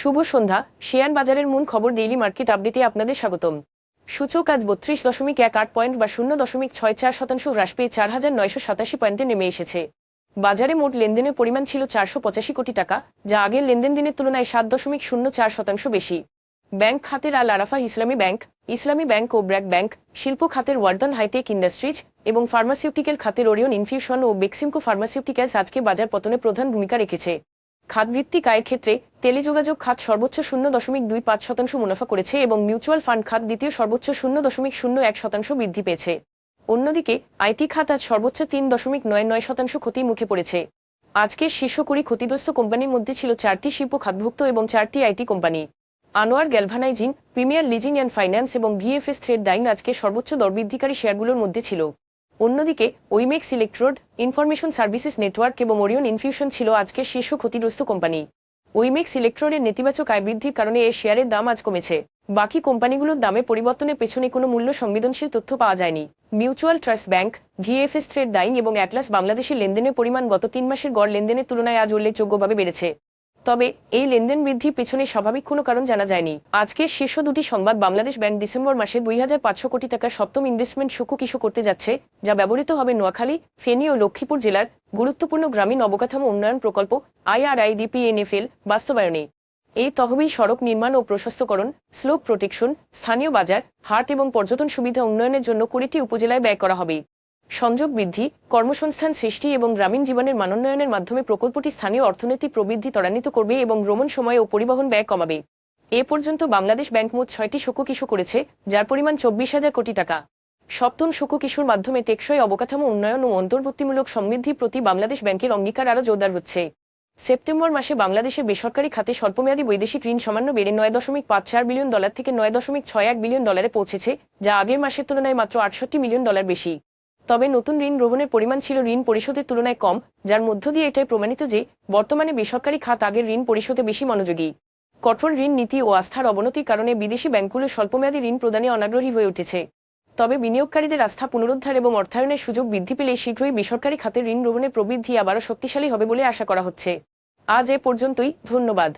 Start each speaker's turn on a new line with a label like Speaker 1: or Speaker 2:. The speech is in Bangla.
Speaker 1: শুভ সন্ধ্যা শেয়ার বাজারের মূল খবর ডেইলি মার্কেট আপডেটে আপনাদের স্বাগতম। সূচক আজ বত্রিশ দশমিক এক আট পয়েন্ট বা শূন্য দশমিক ছয় চার শতাংশ হ্রাস পেয়ে চার হাজার নয়শো সাতাশি পয়েন্টে নেমে এসেছে। বাজারে মোট লেনদেনের পরিমাণ ছিল চারশো পঁচাশি কোটি টাকা, যা আগের লেনদেন দিনের তুলনায় সাত দশমিক শূন্য চার শতাংশ বেশি। ব্যাংক খাতের আল আরাফা ইসলামী ব্যাংক ইসলামী ব্যাংক ও ব্র্যাক ব্যাংক, শিল্প খাতের ওয়ার্ডন হাইটেক ইন্ডাস্ট্রিজ এবং ফার্মাসিউটিক্যাল খাতের ওরিয়ন ইনফিউশন ও বেক্সিমকো ফার্মাসিউটিক্যালস আজকে বাজার পতনে প্রধান ভূমিকা রেখেছে। খাতভিত্তিক আয়ের ক্ষেত্রে টেলিযোগাযোগ খাত সর্বোচ্চ শূন্য দশমিক দুই পাঁচ শতাংশ মুনাফা করেছে এবং মিউচুয়াল ফান্ড খাত দ্বিতীয় সর্বোচ্চ শূন্য দশমিক শূন্য এক শতাংশ বৃদ্ধি পেয়েছে। অন্যদিকে, আইটি খাত আজ সর্বোচ্চ তিন দশমিক নয় নয় শতাংশ ক্ষতির মুখে পড়েছে। আজকের শীর্ষ কুড়ি ক্ষতিগ্রস্ত কোম্পানির মধ্যে ছিল চারটি শিল্প খাতভুক্ত এবং চারটি IT company. Anwar galvanizing premier leasing and finance এবং ভিএফএস থ্রেড ডাইন আজকে সর্বোচ্চ দরবৃদ্ধিকারী শেয়ারগুলোর মধ্যে ছিল। অন্যদিকে Oimex electrode information services network এবং ওরিয়ন ইনফিউশন ছিল আজকের শীর্ষ ক্ষতিগ্রস্ত কোম্পানি। ওইমেক্স ইলেকট্রোডের নেতিবাচক আয় বৃদ্ধির কারণে এর শেয়ারের দাম আজ কমেছে। বাকি কোম্পানিগুলোর দামে পরিবর্তনের পেছনে কোনো মূল্য সংবেদনশীল তথ্য পাওয়া যায়নি। Mutual trust bank VFS thread dyeing এবং অ্যাটলাস বাংলাদেশের লেনদেনের পরিমাণ গত তিন মাসের গড় লেনদেনের তুলনায় আজ উল্লেখযোগ্যভাবে বেড়েছে। তবে এই লেনদেন বৃদ্ধির পেছনে স্বাভাবিক কোনো কারণ জানা যায়নি। আজকের শীর্ষ দুটি সংবাদ বাংলাদেশ ব্যাংক ডিসেম্বর মাসে দুই হাজার পাঁচশো কোটি টাকার সপ্তম ইনভেস্টমেন্ট সুকু কিশু করতে যাচ্ছে, যা ব্যবহৃত হবে নোয়াখালী, ফেনী ও লক্ষ্মীপুর জেলার গুরুত্বপূর্ণ গ্রামীণ অবকাঠামো উন্নয়ন প্রকল্প আইআরআইডিপিএনএফএল বাস্তবায়নে। এই তহবিল সড়ক নির্মাণ ও প্রশস্তকরণ, স্লোপ প্রোটেকশন, স্থানীয় বাজার, হাট এবং পর্যটন সুবিধা উন্নয়নের জন্য কুড়িটি উপজেলায় ব্যয় করা হবে। সংযোগ বৃদ্ধি, কর্মসংস্থান সৃষ্টি এবং গ্রামীণ জীবনের মানোন্নয়নের মাধ্যমে প্রকল্পটি স্থানীয় অর্থনীতি প্রবৃদ্ধি ত্বরান্বিত করবে এবং ভ্রমণ সময় ও পরিবহন ব্যয় কমাবে। এ পর্যন্ত বাংলাদেশ ব্যাংক মোট ছয়টি শোক কিশু করেছে, যার পরিমাণ চব্বিশ হাজার কোটি টাকা। সপ্তম শোক কিশোর মাধ্যমে টেকসই অবকাঠামো উন্নয়ন ও অন্তর্বর্তীমূলক সমৃদ্ধির প্রতি বাংলাদেশ ব্যাংকের অঙ্গীকার আরও জোরদার হচ্ছে। সেপ্টেম্বর মাসে বাংলাদেশের বেসরকারি খাতে স্বল্পমেয়াদী বৈদেশিক ঋণ সামান্য বেড়ে নয় দশমিক পাঁচ চার বিলিয়ন ডলার থেকে নয় দশমিক ছয় এক বিলিয়ন ডলারে পৌঁছেছে, যা আগের মাসের তুলনায় মাত্র আটষট্টি মিলিয়ন ডলার বেশি। তবে নতুন ঋণ গ্রহণের পরিমাণ ছিল ঋণ পরিশোধের তুলনায় কম, যার মধ্য দিয়ে এটাই প্রমাণিত যে বর্তমানে বেসরকারি খাত আগের ঋণ পরিশোধে বেশি মনোযোগী। কঠোর ঋণ নীতি ও আস্থার অবনতির কারণে বিদেশি ব্যাংকগুলো স্বল্পমেয়াদী ঋণ প্রদানে অনাগ্রহী হয়ে উঠেছে। তবে বিনিয়োগকারীদের আস্থা পুনরুদ্ধার এবং অর্থায়নের সুযোগ বৃদ্ধি পেলে শীঘ্রই বেসরকারি খাতের ঋণ গ্রহণের প্রবৃদ্ধি আবারও শক্তিশালী হবে বলে আশা করা হচ্ছে। আজ এ পর্যন্তই, ধন্যবাদ।